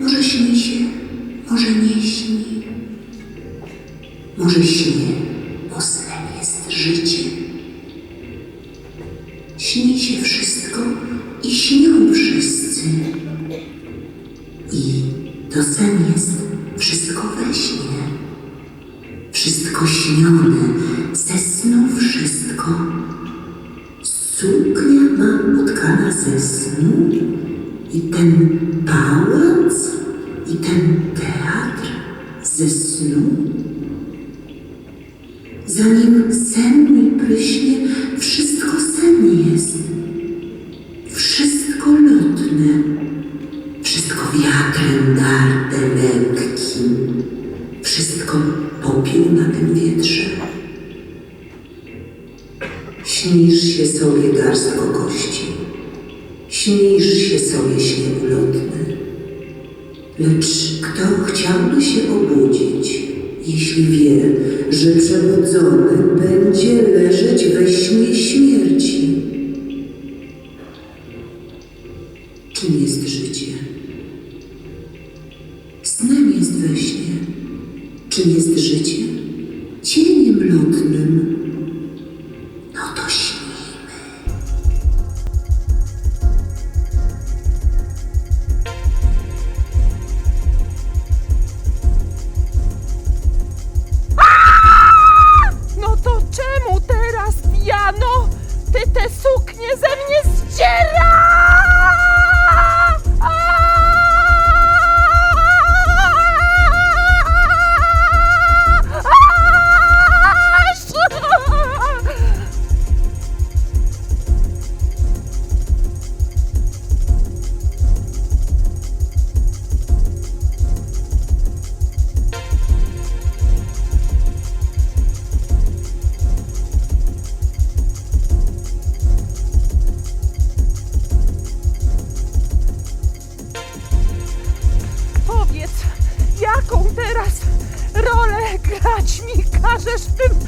Może śni się, może nie śni. Może śnie, bo snem jest życie. Śni się wszystko i śnią wszyscy. I to sen jest wszystko we śnie. Wszystko śnione, ze snu wszystko. Suknia ma utkana ze snu i ten pałac i ten teatr ze snu. Zanim sen mi pryśnie, wszystko sen jest. Wszystko lotne, wszystko wiatrem darte lekkim, wszystko popiół na tym wietrze. Śnisz się sobie garstko kości, śnisz się sobie śnie ulotne. Lecz kto chciałby się obudzić, jeśli wie, że przebudzony będzie leżeć we śnie śmierci? Czym jest życie? Snem jest we śnie. Czym jest życie? Jaką teraz. Rolę grać mi każesz w tym